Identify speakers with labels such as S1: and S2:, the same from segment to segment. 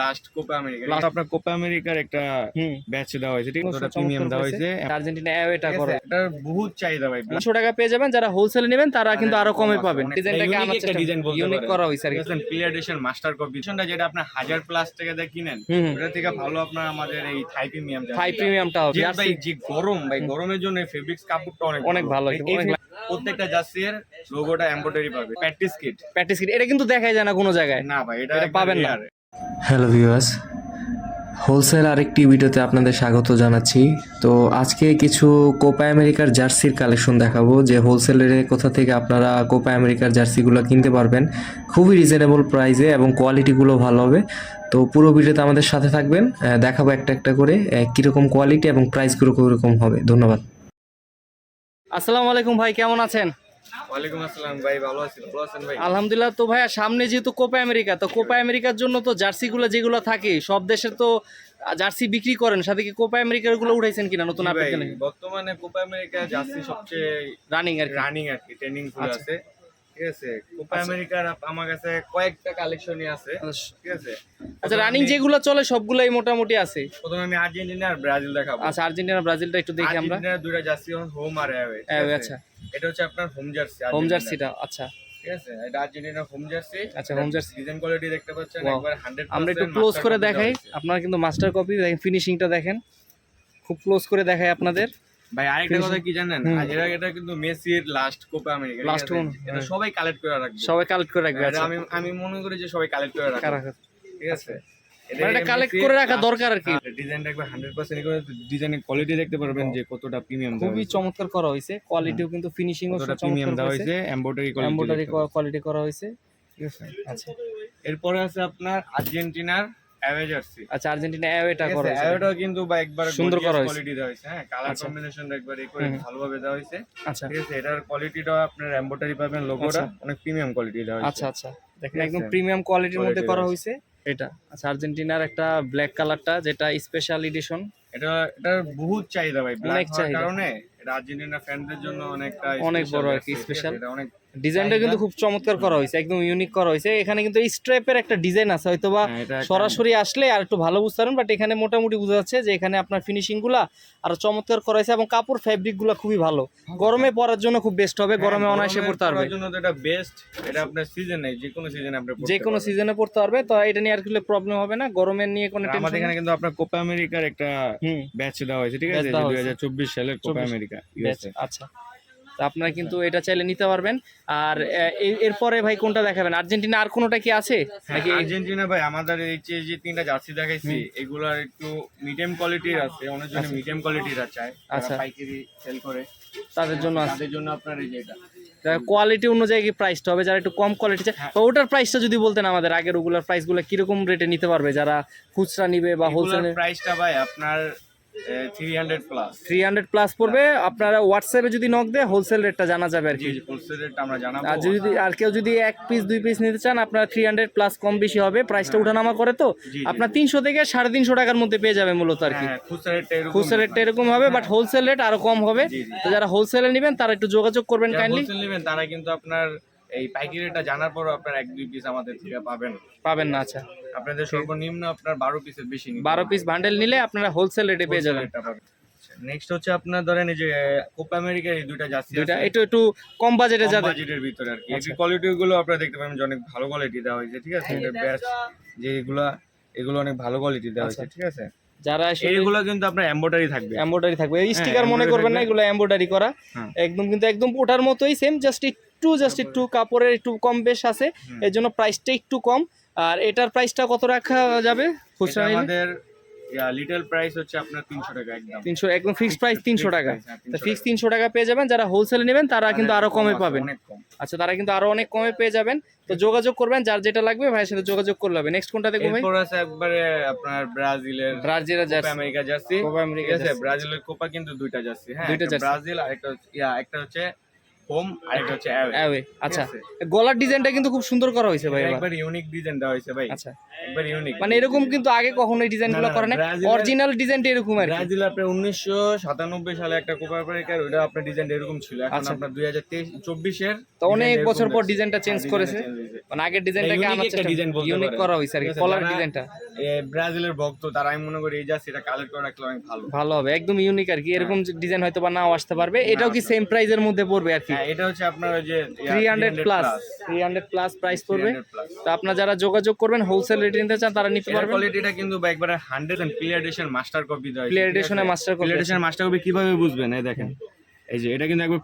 S1: Last Copa America last আপনার Copa আমেরিকার একটা ব্যাচ দেওয়া হয়েছে ঠিক আছে? প্রিমিয়াম দেওয়া হয়েছে।
S2: আর্জেন্টিনা অ্যাওয়েটা করে।
S1: আছে? বহুত চাহিদা ভাই।
S2: তিনশো টাকা পেয়ে যাবেন যারা হোলসেলে নেবেন তারা কিন্তু আরও কমে
S1: কম
S2: পাবেন। ডিজাইনটাকে আমার
S1: একটা design বলতে
S2: ইউনিক করা হয়েছে আর কি।
S1: দেখেন এডিশন মাস্টার কপি এডিশনটা যেটা আপনার হাজার প্লাস টাকা দিয়ে কিনেন
S2: হুম হুম।
S1: ওটা থেকে ভালো আপনার আমাদের এই থাই প্রিমিয়াম
S2: ফাইভ প্রিমিয়ামটা হবে। আর
S1: ভাই যে গরম ভাই গরমের জন্য ফেব্রিক্স কাপড়টা অনেক
S2: অনেক ভালো, অনেক
S1: প্রত্যেকটা জার্সির লোগোটা এমব্রয়ডারি পাবে। প্র্যাকটিস কিট
S2: প্যাটিস কিট এটা কিন্তু দেখাই যায় না কোনো জায়গায়।
S1: না ভাই এটা
S2: পাবেন না।
S3: হ্যালো ভিউয়ার্স, হোলসেল আরেকটি ভিডিওতে আপনাদের স্বাগত জানাচ্ছি। তো আজকে কিছু কোপা আমেরিকার জার্সির কালেকশন দেখাবো, যে হোলসেলের কোথা থেকে আপনারা কোপা আমেরিকার জার্সিগুলো কিনতে পারবেন। খুবই রিজনেবল প্রাইসে এবং কোয়ালিটিগুলো ভালো হবে। তো পুরো ভিডিওতে আমাদের সাথে থাকবেন দেখাবো একটা একটা করে কীরকম কোয়ালিটি এবং প্রাইসগুলো কীরকম হবে। ধন্যবাদ।
S2: আসসালামু আলাইকুম ভাই, কেমন আছেন?
S1: ওয়ালাইকুম আসসালাম ভাই ভালো আছি ভালো আছেন ভাই?
S2: আলহামদুলিল্লাহ তো ভাইয়া সামনে যেহেতু কোপা আমেরিকা তো কোপা আমেরিকার জন্য তো জার্সিগুলো যেগুলো থাকে সব দেশে তো জার্সি বিক্রি করেন সাথে কি কোপা আমেরিকারগুলো উঠাইছেন কিনা নতুন আপডেট
S1: বর্তমানে কোপা আমেরিকা জার্সি সবচেয়ে
S2: রানিং আর কি।
S1: রানিং আর কি ট্রেনিং ফুল
S2: আচ্ছা।
S1: আছে। ঠিক আছে? কোপা আমেরিকার আমার কাছে কয়েকটা কালেকশনই আছে। ঠিক আছে?
S2: আচ্ছা রানিং যেগুলো চলে সবগুলাই মোটামুটি আছে?
S1: প্রথমে আমি আর্জেন্টিনা আর ব্রাজিল দেখাবো।
S2: আচ্ছা আর্জেন্টিনা ব্রাজিলটা একটু দেখি আমরা।
S1: আর্জেন্টিনার দুইটা জার্সি হোম আর অ্যাওয়ে
S2: আচ্ছা।
S1: এটা হচ্ছে আপনার হোম জার্সি
S2: হোম জার্সিটা আচ্ছা।
S1: ঠিক আছে? এটা হোম জার্সি
S2: আচ্ছা।
S1: ডিজাইন কোয়ালিটি দেখতে পাচ্ছেন
S2: Wow.
S1: একবার 100%
S2: আমরা একটু ক্লোজ করে দেখাই। আপনারা কিন্তু মাস্টার কপি দেখেন ফিনিশিংটা দেখেন। খুব ক্লোজ করে দেখাই আপনাদের।
S1: ভাই আরেকটা কথা কি জানেন। আর এটা এটা কিন্তু মেসির লাস্ট কোপা আমেরিকা ঠিক এটা
S2: হ্যাঁ।
S1: সবাই কালেক্ট করে রাখবে।
S2: সবাই কালেক্ট করে রাখবে আচ্ছা।
S1: আমি আমি মনে করি যে সবাই কালেক্ট করে রাখবে। ঠিক আছে?
S2: মানে এটা collect করে রাখা দরকার আর কি।
S1: ডিজাইনটা একবার 100% করে ডিজাইনের কোয়ালিটি দেখতে পারবেন যে কতটা প্রিমিয়াম
S2: খুবই চমৎকার করা হয়েছে। কোয়ালিটিও কিন্তু ফিনিশিংও
S1: কতটা প্রিমিয়াম দেওয়া হয়েছে এমব্রয়ডারি
S2: এমব্রয়ডারি
S1: কোয়ালিটি
S2: কোয়ালিটি করা হয়েছে।
S1: ঠিক আছে?
S2: আচ্ছা।
S1: এরপরে আছে আপনার আর্জেন্টিনার অ্যাওয়ে জার্সি
S2: আচ্ছা আর্জেন্টিনা অ্যাওয়েটা করা হয়েছে।
S1: অ্যাওয়েটাও কিন্তু বা একবার
S2: সুন্দর করা হয়েছে।
S1: কোয়ালিটি দেওয়া হয়েছে হ্যাঁ কালার
S2: আচ্ছা।
S1: কম্বিনেশনটা একবার করে ভালোভাবে দেওয়া হয়েছে।
S2: আচ্ছা।
S1: ঠিক আছে এটার কোয়ালিটিটাও আপনার এমব্রয়ডারি পাবেন লোগোটা অনেক প্রিমিয়াম কোয়ালিটি দেওয়া হয়েছে।
S2: আচ্ছা আচ্ছা। দেখেন একদম প্রিমিয়াম কোয়ালিটির মধ্যে করা হয়েছে। এটা আচ্ছা আর্জেন্টিনার একটা ব্ল্যাক কালারটা যেটা স্পেশাল এডিশন
S1: এটা এটার বহুত চাহিদা ভাই ব্ল্যাক। কারণে এটা আর্জেন্টিনা ফ্যানদের জন্য অনেকটা
S2: অনেক বড় আর কি।
S1: এটা অনেক
S2: ডিজাইনটা কিন্তু খুব চমৎকার করা হয়েছে একদম ইউনিক করা হয়েছে। এখানে কিন্তু এই স্ট্র্যাপের একটা ডিজাইন আছে হয়তো বা
S1: হ্যাঁ,
S2: সরাসরি আসলে আর একটু ভালো বুঝতে পারেন বাট এখানে মোটামুটি বোঝা যাচ্ছে যে এখানে আপনার ফিনিশিংগুলা আরও চমৎকার করা হয়েছে এবং কাপড় ফ্যাব্রিকগুলা খুবই ভালো। গরমে পরার জন্য খুব বেস্ট হবে
S1: হ্যাঁ,
S2: গরমে অনায়াসে পড়তে পারবে।
S1: জন্য এটা বেস্ট এটা আপনার সিজন নেই যে কোনো সিজনে আপনি পড়তে
S2: যে কোনো সিজনে পড়তে পারবে তো এটা নিয়ে আর কিছু প্রবলেম হবে না গরমের নিয়ে কোনো
S1: আর আমাদের এখানে কিন্তু আপনার কোপা আমেরিকার একটা
S2: হুম।
S1: ব্যাচ দেওয়া হয়েছে ঠিক আছে?
S2: দেওয়া
S1: দুই
S2: হয়েছে।
S1: হাজার চব্বিশ সালের কোপা
S2: 24
S1: আমেরিকা
S2: আচ্ছা। তো আপনারা কিন্তু এটা চাইলে নিতে পারবেন। আর এরপরে ভাই কোনটা দেখাবেন? আর্জেন্টিনা আর কোনোটা কি আছে? নাকি এই-
S1: আর্জেন্টিনা ভাই আমাদের এই যে যে তিনটা জার্সি দেখাইছি এগুলার একটু মিডিয়াম কোয়ালিটির আছে অনেকজন মিডিয়াম কোয়ালিটির চায়
S2: আচ্ছা।
S1: পাইকারি সেল করে।
S2: তাদের জন্য আছে।
S1: তাদের জন্য আপনার এই যে এটা।
S2: কোয়ালিটি অনুযায়ী কি প্রাইসটা হবে? যারা একটু কম কোয়ালিটি চায়
S1: হ্যাঁ।
S2: ওটার প্রাইসটা যদি বলতেন আমাদের আগের ওগুলোর প্রাইসগুলো কীরকম রেটে নিতে পারবে? যারা খুচরা নিবে বা হোলসেল
S1: প্রাইসটা ভাই আপনার থ্রি হান্ড্রেড প্লাস
S2: পড়বে। আপনারা হোয়াটসঅ্যাপে যদি নক দেয় হোলসেল রেটটা জানা যাবে আর কি।
S1: হোলসেল রেট আমরা জানাব।
S2: আর যদি আর কেউ যদি এক পিস দুই পিস নিতে চান আপনার থ্রি হান্ড্রেড প্লাস কম বেশি হবে। প্রাইসটা উঠানামা করে তো।
S1: হ্যাঁ।
S2: আপনার তিনশো থেকে সাড়ে তিনশো টাকার মধ্যে পেয়ে যাবে মূলত আর কি।
S1: হ্যাঁ খুচরা রেটটা এরকম।
S2: হবে বাট হোলসেল রেট আরও কম হবে। তো যারা হোলসেলে নেবেন তারা একটু যোগাযোগ করবেন কাইন্ডলি
S1: নেবেন তারা কিন্তু আপনার এই পাইকারি রেটটা জানার পরও আপনার এক দুই পিস আমাদের থেকে পাবেন।
S2: পাবেন না আচ্ছা।
S1: আপনাদের সর্বনিম্ন আপনার বারো পিসের বেশি
S2: বারো পিস বান্ডেল নিলে আপনারা হোলসেল রেটে পেয়ে যাবেন।
S1: নেক্সট হচ্ছে আপনার ধরেন এই যে কোপা আমেরিকার এই দুইটা জার্সি
S2: দুইটা একটু একটু কম বাজেটে যাবে।
S1: বাজেটের ভিতরে আর কি।
S2: আচ্ছা।
S1: এই কোয়ালিটি গুলো আপনারা দেখতে পাবেন যে অনেক ভালো কোয়ালিটি দেওয়া হয়েছে ঠিক আছে? এটা ব্যাচ যে এগুলা এগুলো অনেক ভালো কোয়ালিটি দেওয়া হয়েছে
S2: আচ্ছা।
S1: ঠিক আছে?
S2: যারা
S1: এগুলো কিন্তু আপনার এমব্রয়ডারি থাকবে।
S2: এমব্রয়ডারি থাকবে। এই স্টিকার মনে করবেন না। এগুলো এমব্রয়ডারি করা।
S1: হ্যাঁ।
S2: একদম কিন্তু একদম ওটার মতোই সেম জাস্ট একটু জাস্ট একটু কাপড়ের একটু কম বেশ আছে। এর জন্য প্রাইসটা একটু কম। আর এটার প্রাইসটা কত রাখা যাবে? খুচরা
S1: আমাদের লিটল প্রাইস হচ্ছে আপনার তিনশো টাকা একদম।
S2: তিনশো একদম ফিক্সড প্রাইস তিনশো
S1: Fixed
S2: টাকা।
S1: price, হ্যাঁ,
S2: তো ফিক্স তিনশো টাকা পেয়ে যাবেন যারা হোলসেলে নেবেন তারা কিন্তু
S1: আরও
S2: কমে পাবেন। আচ্ছা তারা কিন্তু আরও অনেক কমে পেয়ে যাবেন। তো যোগাযোগ করবেন যার যেটা লাগবে ভাইয়ের সাথে যোগাযোগ করলে হবে। নেক্সট কোনটা দেখব ভাই
S1: এরপর আছে একবারে আপনার ব্রাজিলের
S2: ব্রাজিলের jersey
S1: America jersey
S2: Copa America jersey।
S1: ব্রাজিলের কোপা কিন্তু দুইটা জার্সি হ্যাঁ।
S2: দুইটা jersey।
S1: ব্রাজিল আর একটা ইয়া একটা হচ্ছে হোম হচ্ছে অ্যাওয়ে
S2: আচ্ছা। গলার ডিজাইনটা কিন্তু খুব সুন্দর করা হয়েছে ভাই
S1: একবার ইউনিক ডিজাইন দেওয়া হয়েছে ভাই।
S2: আচ্ছা।
S1: একবার ইউনিক
S2: মানে এরকম কিন্তু আগে কখনো এই ডিজাইনগুলো করে না অরিজিনাল ডিজাইনটা এরকম আর
S1: ব্রাজিল আপনার উনিশশো সাতানব্বই সালে একটা কোপা আমেরিকার আপনার ডিজাইন এরকম ছিল। এখন
S2: আচ্ছা।
S1: আপনার দুই হাজার তেইশ
S2: তো অনেক বছর পর ডিজাইনটা চেঞ্জ করেছে। মানে আগের ডিজাইনটাকে আনার চেষ্টা ইউনিক করা হয়েছে আর কি কলার ডিজাইনটা
S1: ব্রাজিলের ভক্ত তারা আমি মনে করি এই এটা কালেক্ট করে রাখলে অনেক ভালো।
S2: ভালো হবে একদম ইউনিক আর কি। এরকম ডিজাইন হয়তো বা নাও আসতে পারবে। এটাও কি সেম প্রাইজের মধ্যে পড়বে আর কি।
S1: হ্যাঁ এটা হচ্ছে আপনার ওই যে
S2: three hundred plus three hundred plus price পড়বে। তো আপনার যারা যোগাযোগ করবেন হোলসেল রেটে নিতে চান তারা নিতে পারবেন।
S1: কোয়ালিটিটা কিন্তু একবারে hundred and play edition master copy দেওয়া
S2: Play এডিশনে master copy copy
S1: play edition master copy কীভাবে বুঝবেন? এই দেখেন। এই যে এটা কিন্তু একবার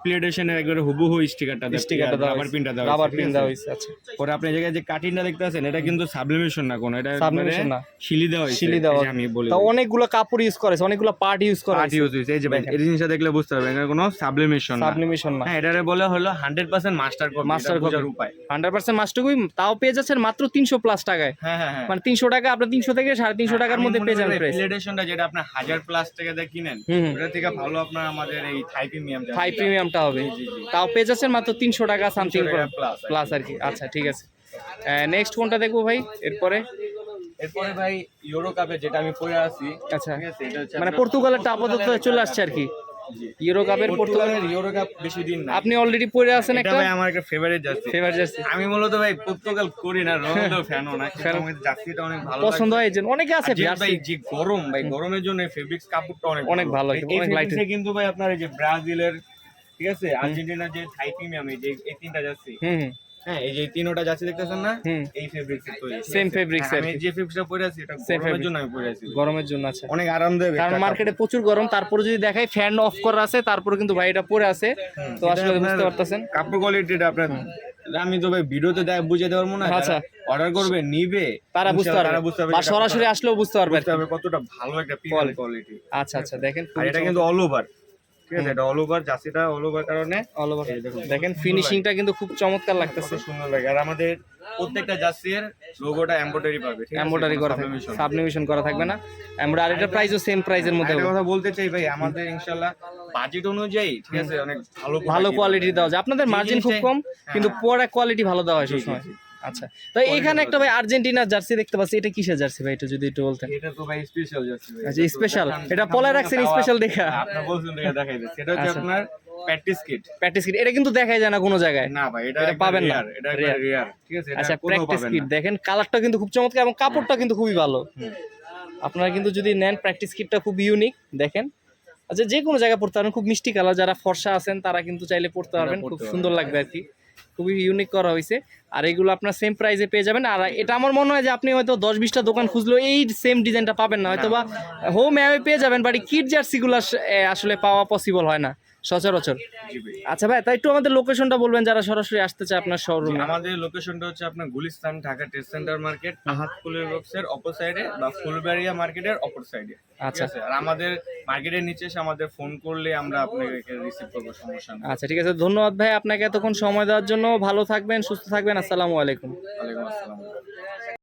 S1: একবারে হুবহু স্টিকারটা
S2: স্টিকারটা দেওয়া
S1: রাবার পিনটা দেওয়া
S2: রাবার
S1: হয়েছে,
S2: পিন দেওয়া হয়েছে আচ্ছা।
S1: পরে আপনি জায়গায় যে কাটিংটা এটা কিন্তু সাবলিমেশন না কোনো এটা
S2: Sublimation না।
S1: শিলি দেওয়া হয়েছে
S2: শিলি দেওয়া
S1: আমি বলি
S2: তা অনেকগুলো কাপড় ইউজ করেছে অনেকগুলো পার্ট ইউজ করা
S1: পার্ট ইউজ হয়েছে। এই যে ভাই, এই জিনিসটা দেখলে বুঝতে পারবেন এটা কোনো সাবলিমেশন না।
S2: সাবলিমেশন না।
S1: হ্যাঁ এটারে বলে হলো hundred percent master copy master. কপির উপায়।
S2: হান্ড্রেড পার্সেন্ট মাস্টুকুই তাও পেয়ে যাচ্ছেন মাত্র তিনশো প্লাস টাকায়।
S1: হ্যাঁ হ্যাঁ হ্যাঁ।
S2: মানে তিনশো টাকা আপনার তিনশো থেকে সাড়ে তিনশো টাকার মধ্যে পেয়ে যাবেন প্রাইস
S1: প্লেডেশনটা যেটা আপনার হাজার প্লাস টাকা দিয়ে কিনেন ওটা থেকে ভালো আপনার আমাদের এই
S2: হাই প্রিমিয়ামটা হবে। তাও পেজাসের যাচ্ছেন মাত্র তিনশো টাকা সামথিং
S1: প্লাস
S2: আর কি। আচ্ছা ঠিক আছে। নেক্সট কোনটা দেখব ভাই? এরপরে?
S1: এরপরে ভাই ইউরো কাপে যেটা আমি পরে আসি
S2: আচ্ছা। মানে
S1: পর্তুগালের
S2: পর্তুগালেরটা আপাতত চলে আসছে আর কি। ইউরো কাপের পর্তুগাল
S1: পর্তুগালের ইউরো কাপ বেশি দিন না
S2: আপনি অলরেডি পরে আছেন একটা
S1: ভাই আমার একটা ফেভারিট জার্সি
S2: ফেভার জার্সি
S1: আমি মূলত ভাই পর্তুগাল করি না রোনালদো ফ্যানও না কিন্তু আমার জার্সিটা অনেক ভালো
S2: পছন্দ। হয় যে অনেকে আছে
S1: ভাই যে গরম ভাই গরমের জন্য ফেব্রিক্স কাপড়টা অনেক
S2: অনেক ভালো, অনেক light।
S1: কিন্তু ভাই আপনার এই যে ব্রাজিলের ঠিক আছে? আর্জেন্টিনার যে থাই প্রিমিয়াম এই যে এই তিনটা জার্সি
S2: হুম।
S1: হ্যাঁ এই যে তিনটা জার্সি দেখতেছেন না? এই
S2: fabrics
S1: হ্যাঁ,
S2: আর
S1: আমি যে ফেব্রিক্সটা পরে আছি এটা গরমের জন্য আমি পরে আছি।
S2: গরমের জন্য আছে
S1: অনেক আরামদায়ক
S2: কারণ মার্কেটে প্রচুর গরম তারপরে যদি দেখাই ফ্যান অফ করা আছে তারপরে কিন্তু ভাই এটা পরে আছে। তো আসলে বুঝতে পারতেছেন?
S1: কাপড় কোয়ালিটিটা আপনার আমি তো ভাই ভিডিওতে দেখ বুঝে দেওয়ার মনে
S2: আচ্ছা।
S1: অর্ডার করবে নিবে।
S2: তারা বুঝতে পারবে।
S1: বুঝতে পারবে
S2: সরাসরি আসলেও বুঝতে। পারবে
S1: কতটা ভালো একটা কোয়ালিটি
S2: আচ্ছা আচ্ছা। দেখেন
S1: এটা কিন্তু অল ওভার ঠিক আছে এটা অল ওভার জার্সিটা অল ওভার কারণে।
S2: অল ওভার
S1: দেখেন
S2: ফিনিশিংটা কিন্তু খুব চমৎকার লাগতেছে।
S1: সুন্দর লাগে। আর আমাদের প্রত্যেকটা জার্সির লোগোটা এমব্রয়ডারি পাবে
S2: এমব্রয়ডারি করা থাকবে। সাবলিমেশন করা থাকবে না। আমরা আর এটা প্রাইসও সেম প্রাইসের মধ্যে
S1: একটা কথা বলতে চাই ভাই আমাদের ইনশাআল্লাহ বাজেট অনুযায়ী ঠিক আছে অনেক ভালো
S2: ভালো কোয়ালিটি দেওয়া যায়। আপনাদের মার্জিন খুব কম কিন্তু পরে কোয়ালিটি ভালো দেওয়া হয় সবসময়। আচ্ছা। তো এখানে একটা ভাই আর্জেন্টিনার জার্সি দেখতে পাচ্ছি। এটা কিসের জার্সি ভাই? এটা যদি একটু বলতেন।
S1: এটা তো ভাই স্পেশাল জার্সি
S2: আচ্ছা স্পেশাল এটা পলায় রাখছেন স্পেশাল দেখা।
S1: আপনার বলছেন দেখা দেখাই দিচ্ছি এটা হচ্ছে
S2: আচ্ছা।
S1: আপনার প্র্যাকটিস কিট
S2: প্র্যাকটিস কিট এটা কিন্তু দেখাই যায় না কোনো জায়গায়।
S1: না ভাই এটা
S2: এটা পাবেন না।
S1: এটা রিয়ার ঠিক আছে
S2: আচ্ছা প্র্যাকটিস কিট দেখেন। কালারটা কিন্তু খুব চমৎকার এবং কাপড়টা কিন্তু খুবই ভালো। আপনারা কিন্তু যদি নেন প্র্যাকটিস কিটটা খুব ইউনিক দেখেন। আচ্ছা যে কোনো জায়গায় পড়তে পারেন। খুব মিষ্টি কালার যারা ফর্সা আছেন তারা কিন্তু চাইলে পড়তে পারবেন। খুব সুন্দর লাগবে আর কি। খুবই ইউনিক করা হয়েছে আর এগুলো আপনার সেম প্রাইসে পেয়ে যাবেন আর এটা আমার মনে হয় যে আপনি হয়তো দশ বিশটা দোকান খুঁজলেও এই সেম ডিজাইনটা পাবেন না হয়তো বা হোম অ্যাওয়ে পেয়ে যাবেন বাট কিট জার্সিগুলো আস- আসলে পাওয়া পসিবল হয় না সচরাচর। আচ্ছা ভাই তাই একটু আমাদের লোকেশনটা বলবেন যারা সরাসরি আসতে চায় আপনার শোরুমে
S1: আমাদের লোকেশনটা হচ্ছে আপনার Gulistan Dhaka trade center market আহাত ফুলের বক্সের অপর সাইডে বা ফুলবাড়িয়া মার্কেটের অপর সাইডে
S2: আচ্ছা।
S1: আচ্ছা আর আমাদের মার্কেটের নিচে এসে আমাদের ফোন করলে আমরা আপনাকে রিসিভ করব সমস্যা নেই।
S2: আচ্ছা ঠিক আছে ধন্যবাদ ভাই। আপনাকে এতক্ষণ সময় দেওয়ার জন্য ভালো থাকবেন সুস্থ থাকবেন। আসসালামু আলাইকুম।
S1: ওয়ালাইকুম আসসালাম।